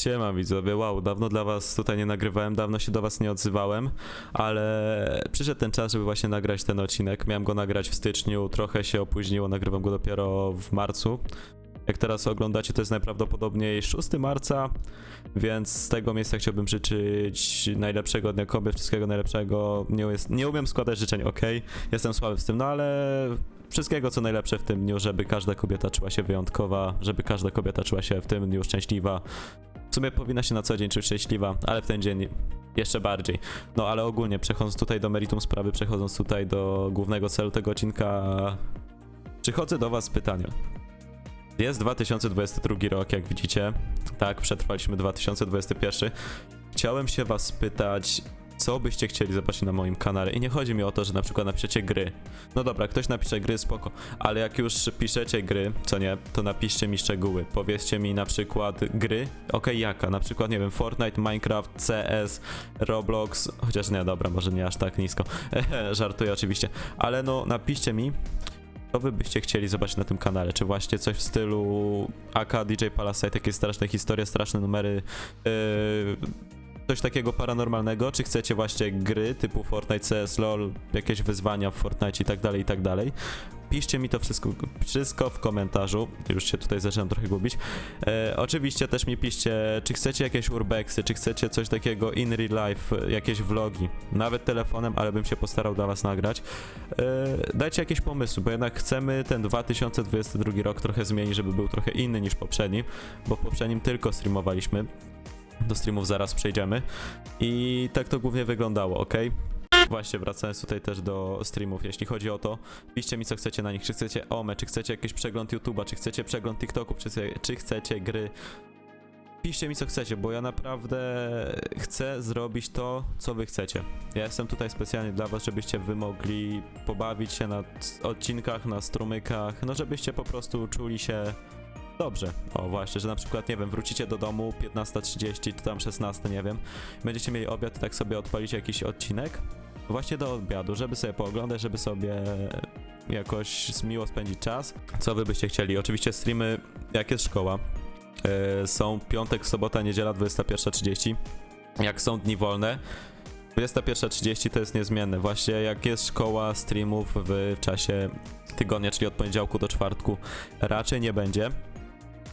Siema widzowie, wow, dawno dla was tutaj nie nagrywałem, dawno się do was nie odzywałem, ale przyszedł ten czas, żeby właśnie nagrać ten odcinek. Miałem go nagrać w styczniu, trochę się opóźniło, nagrywam go dopiero w marcu. Jak teraz oglądacie, to jest najprawdopodobniej 6 marca, więc z tego miejsca chciałbym życzyć najlepszego dnia kobiet, wszystkiego najlepszego. Nie, jest, nie umiem składać życzeń, ok? Jestem słaby w tym, no ale wszystkiego co najlepsze w tym dniu, żeby każda kobieta czuła się wyjątkowa, żeby każda kobieta czuła się w tym dniu szczęśliwa. W sumie powinna się na co dzień czuć szczęśliwa, ale w ten dzień jeszcze bardziej. No ale ogólnie, przechodząc tutaj do meritum sprawy, przechodząc tutaj do głównego celu tego odcinka, przychodzę do was z pytaniem. Jest 2022 rok, jak widzicie. Tak, przetrwaliśmy 2021. Chciałem się was spytać, co byście chcieli zobaczyć na moim kanale. I nie chodzi mi o to, że na przykład napiszecie gry. No dobra, ktoś napisze gry, spoko. Ale jak już piszecie gry, co nie, to napiszcie mi szczegóły. Powiedzcie mi na przykład gry. Okej, jaka? Na przykład, nie wiem, Fortnite, Minecraft, CS, Roblox. Chociaż nie, dobra, może nie aż tak nisko. Żartuję oczywiście. Ale no, napiszcie mi, co wy byście chcieli zobaczyć na tym kanale? Czy właśnie coś w stylu AK DJ Palasite, takie straszne historie, straszne numery, yy, coś takiego paranormalnego? Czy chcecie właśnie gry typu Fortnite, CS, LoL, jakieś wyzwania w Fortnite i tak dalej, i tak dalej? Piszcie mi to wszystko, wszystko w komentarzu. Już się tutaj zaczynam trochę gubić. E, oczywiście też mi piszcie, czy chcecie jakieś urbexy, czy chcecie coś takiego in real life, jakieś vlogi. Nawet telefonem, ale bym się postarał dla was nagrać. E, dajcie jakieś pomysły, bo jednak chcemy ten 2022 rok trochę zmienić, żeby był trochę inny niż poprzedni, bo w poprzednim tylko streamowaliśmy. Do streamów zaraz przejdziemy. I tak to głównie wyglądało, ok? Właśnie, wracając tutaj też do streamów, jeśli chodzi o to, piszcie mi co chcecie na nich, czy chcecie OME, czy chcecie jakiś przegląd YouTube'a, czy chcecie przegląd TikToków, czy, czy chcecie gry. Piszcie mi co chcecie, bo ja naprawdę chcę zrobić to, co wy chcecie. Ja jestem tutaj specjalnie dla was, żebyście wy mogli pobawić się na odcinkach, na strumykach, no żebyście po prostu czuli się dobrze. O właśnie, że na przykład, nie wiem, wrócicie do domu 15.30 czy tam 16, nie wiem, będziecie mieli obiad tak sobie odpalicie jakiś odcinek, właśnie do obiadu, żeby sobie pooglądać, żeby sobie jakoś miło spędzić czas. Co wy byście chcieli? Oczywiście streamy, jak jest szkoła, e, są piątek, sobota, niedziela 21.30. Jak są dni wolne, 21.30 to jest niezmienne. Właśnie jak jest szkoła streamów w czasie tygodnia, czyli od poniedziałku do czwartku, raczej nie będzie.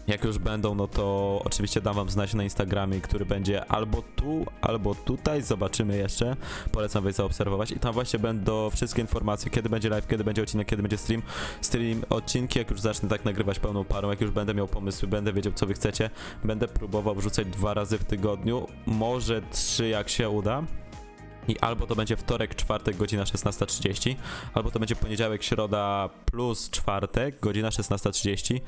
Jak już będą, no to oczywiście dam wam znać na Instagramie, który będzie albo tu, albo tutaj, zobaczymy jeszcze. Polecam wejść zaobserwować i tam właśnie będą wszystkie informacje, kiedy będzie live, kiedy będzie odcinek, kiedy będzie stream. Stream, odcinki, jak już zacznę tak nagrywać pełną parą, jak już będę miał pomysły, będę wiedział co wy chcecie, będę próbował wrzucać dwa razy w tygodniu, może trzy jak się uda. I albo to będzie wtorek, czwartek, godzina 16.30, albo to będzie poniedziałek, środa plus czwartek, godzina 16.30,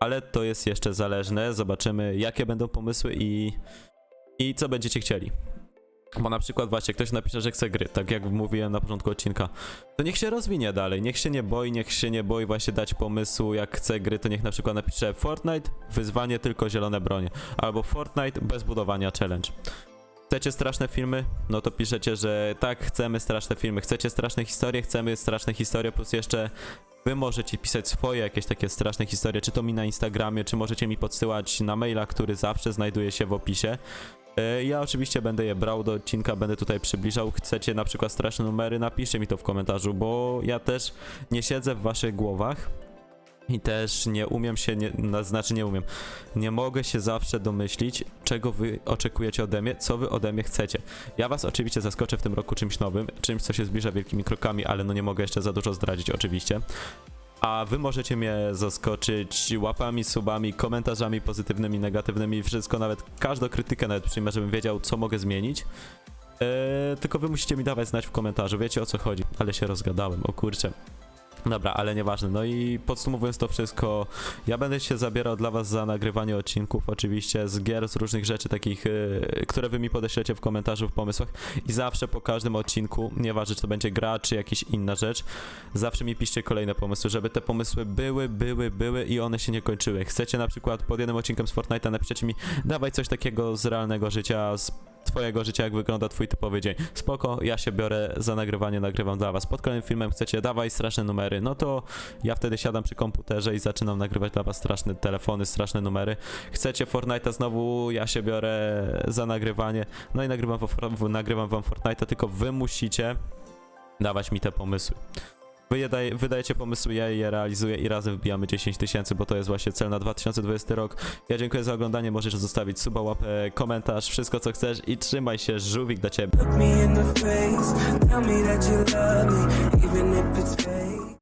ale to jest jeszcze zależne. Zobaczymy, jakie będą pomysły i, i co będziecie chcieli. Bo na przykład właśnie ktoś napisze, że chce gry, tak jak mówiłem na początku odcinka, to niech się rozwinie dalej, niech się nie boi, niech się nie boi właśnie dać pomysłu, jak chce gry, to niech na przykład napisze Fortnite, wyzwanie tylko zielone bronie, albo Fortnite bez budowania challenge. Chcecie straszne filmy? No to piszecie, że tak, chcemy straszne filmy. Chcecie straszne historie? Chcemy straszne historie, plus jeszcze wy możecie pisać swoje jakieś takie straszne historie, czy to mi na Instagramie, czy możecie mi podsyłać na maila, który zawsze znajduje się w opisie. E, Ja oczywiście będę je brał do odcinka, będę tutaj przybliżał. Chcecie na przykład straszne numery? Napiszcie mi to w komentarzu, bo ja też nie siedzę w waszych głowach. I też nie umiem się, nie, na, znaczy nie umiem, nie mogę się zawsze domyślić, czego wy oczekujecie ode mnie, co wy ode mnie chcecie. Ja was oczywiście zaskoczę w tym roku czymś nowym, czymś, co się zbliża wielkimi krokami, ale no nie mogę jeszcze za dużo zdradzić oczywiście. A wy możecie mnie zaskoczyć łapami, subami, komentarzami pozytywnymi, negatywnymi, wszystko, nawet każdą krytykę nawet przyjmę, żebym wiedział, co mogę zmienić. Eee, tylko wy musicie mi dawać znać w komentarzu, wiecie o co chodzi, ale się rozgadałem, o kurczę. Dobra, ale nieważne. No i podsumowując to wszystko, ja będę się zabierał dla was za nagrywanie odcinków, oczywiście z gier, z różnych rzeczy takich, yy, które wy mi podeślecie w komentarzu, w pomysłach i zawsze po każdym odcinku, nieważne czy to będzie gra, czy jakaś inna rzecz, zawsze mi piszcie kolejne pomysły, żeby te pomysły były, były, były i one się nie kończyły. Chcecie na przykład pod jednym odcinkiem z Fortnite'a napiszecie mi, dawaj coś takiego z realnego życia, z twojego życia, jak wygląda twój typowy dzień. Spoko, ja się biorę za nagrywanie, nagrywam dla was. Pod kolejnym filmem chcecie, dawaj straszne numery, no to ja wtedy siadam przy komputerze i zaczynam nagrywać dla was straszne telefony, straszne numery. Chcecie Fortnite'a znowu, ja się biorę za nagrywanie, no i nagrywam, wam- nagrywam wam Fortnite'a, tylko wy musicie dawać mi te pomysły. Wy je daj, wydajecie pomysły, ja je realizuję i razem wbijamy 10 tysięcy, bo to jest właśnie cel na 2020 rok. Ja dziękuję za oglądanie, możesz zostawić suba, łapę, komentarz, wszystko co chcesz i trzymaj się, żółwik dla ciebie.